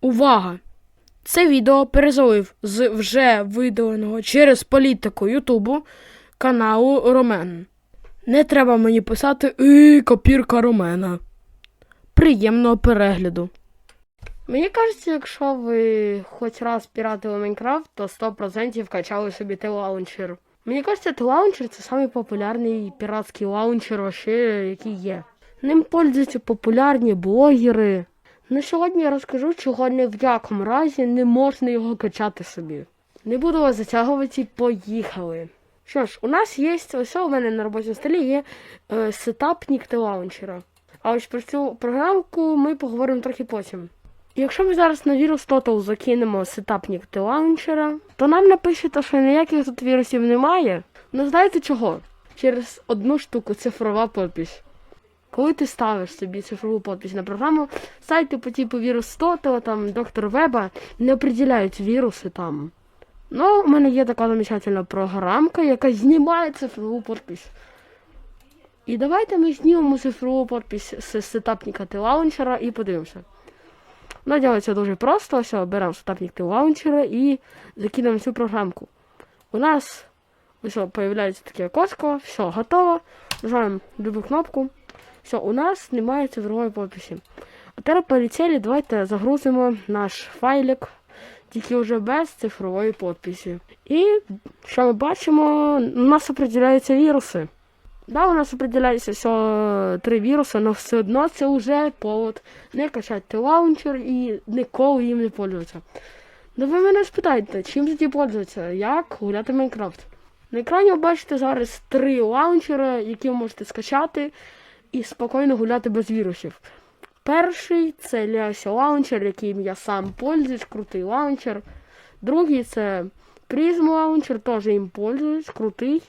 Увага! Це відео перезалив з вже видаленого через політику Ютубу каналу Ромен. Не треба мені писати «Ей, копірка Ромена. Приємного перегляду. Мені кажеться, якщо ви хоч раз піратили Майнкрафт, то 100% качали собі телаунчер. Мені кажеться, телаунчер це самий піратський лаунчер, який є. Ним пользуються популярні блогери. На сьогодні я розкажу, чого ні в якому разі не можна його качати собі. Не буду вас затягувати, поїхали. Що ж, у нас є ось у мене на робочому столі є е, сетапнік та лаунчера. А ось про цю програмку ми поговоримо трохи потім. Якщо ми зараз на вірус Total закинемо сетапнік та лаунчера, то нам напишете, що ніяких тут вірусів немає. Ну знаєте чого? Через одну штуку цифрова подпись. Коли ти ставиш собі цифрову подпись на програму, сайти по типу вірус Total, там доктор Веба не определяють віруси там. Ну, у мене є така замечательна програмка, яка знімає цифрову подпись. І давайте ми знімемо цифрову подпись з сетапника та лаунчера і подивимося. Вона робиться дуже просто. Все, беремо сетапник та лаунчера і закинемо цю програмку. У нас ось появляється таке окошко, все, готово. Нажимаємо любу кнопку. Все, у нас немає цифрової подписі. А тепер полетіли, давайте загрузимо наш файлик, тільки вже без цифрової подписі. І що ми бачимо, у нас определяються віруси. Да, у нас определяється всього три віруси, але все одно це вже повод не качати лаунчер і ніколи їм не пользуватися. Ну ви мене спитаєте, чим тоді пользуватися? Як гуляти Майнкрафт? На екрані ви бачите зараз три лаунчери, які ви можете скачати і спокійно гуляти без вірусів. Перший це Leasio лаунчер, яким я сам пользуюсь, крутий лаунчер. Другий це Prism лаунчер, теж їм пользуюсь, крутий.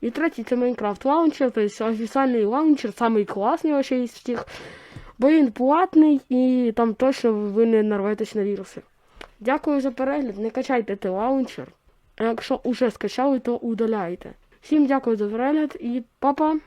І третій це Minecraft лаунчер, тобто офіційний лаунчер, самий класний вообще із всіх. Бо він платний і там точно ви не нарветесь на віруси. Дякую за перегляд. Не качайте той лаунчер. А якщо вже скачали, то удаляйте. Всім дякую за перегляд і па-па!